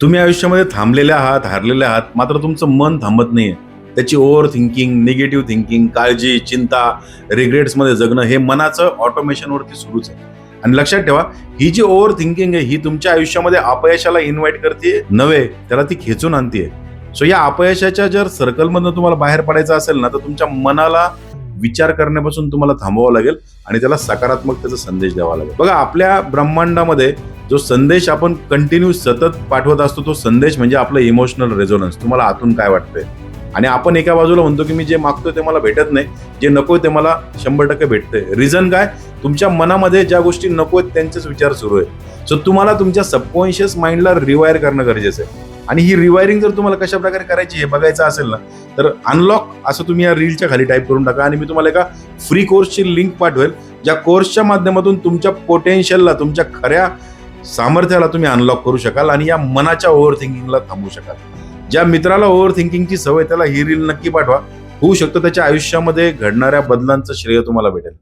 तुम्ही आयुष्यामध्ये थांबलेले आहात हारलेले आहात मात्र तुमचं मन थांबत नाही आहे त्याची ओव्हर थिंकिंग निगेटिव्ह थिंकिंग काळजी चिंता रिग्रेट्समध्ये जगणं हे मनाचं ऑटोमेशनवरती सुरूच आहे. आणि लक्षात ठेवा ही जी ओव्हर थिंकिंग आहे ही तुमच्या आयुष्यामध्ये अपयशाला इन्व्हाइट करते नव्हे त्याला ती खेचून आणते सो या अपयशाच्या जर सर्कलमधनं तुम्हाला बाहेर पडायचं असेल ना तर तुमच्या मनाला विचार करण्यापासून तुम्हाला थांबवावं लागेल आणि त्याला सकारात्मक त्याचा संदेश द्यावा लागेल. बघा आपल्या ब्रह्मांडामध्ये जो संदेश आपण कंटिन्यू सतत पाठवत असतो तो संदेश म्हणजे आपलं इमोशनल रेझोनन्स तुम्हाला आतून काय वाटतंय? आणि आपण एका बाजूला म्हणतो की मी जे मागतोय ते मला भेटत नाही जे नकोय ते मला शंभर टक्के भेटतंय. रिझन काय? तुमच्या मनामध्ये ज्या गोष्टी नको आहेत त्यांचेच विचार सुरू आहे. सो तुम्हाला तुमच्या सबकॉन्शियस माइंडला रिवायर करणं गरजेचं आहे. आणि ही रिवायरिंग जर तुम्हाला कशा प्रकारे करायची हे बघायचं असेल ना तर अनलॉक असं तुम्ही या रीलच्या खाली टाईप करून टाका आणि मी तुम्हाला एका फ्री कोर्सची लिंक पाठवेल ज्या कोर्सच्या माध्यमातून तुमच्या पोटेन्शियलला तुमच्या खऱ्या सामर्थ्याला तुम्ही अनलॉक करू शकाल आणि या मनाच्या ओव्हर थिंकिंगला थांबवू शकाल. ज्या मित्राला ओव्हर थिंकिंगची सवय त्याला ही रील नक्की पाठवा. होऊ शकतं त्याच्या आयुष्यामध्ये घडणाऱ्या बदलांचं श्रेय तुम्हाला भेटेल.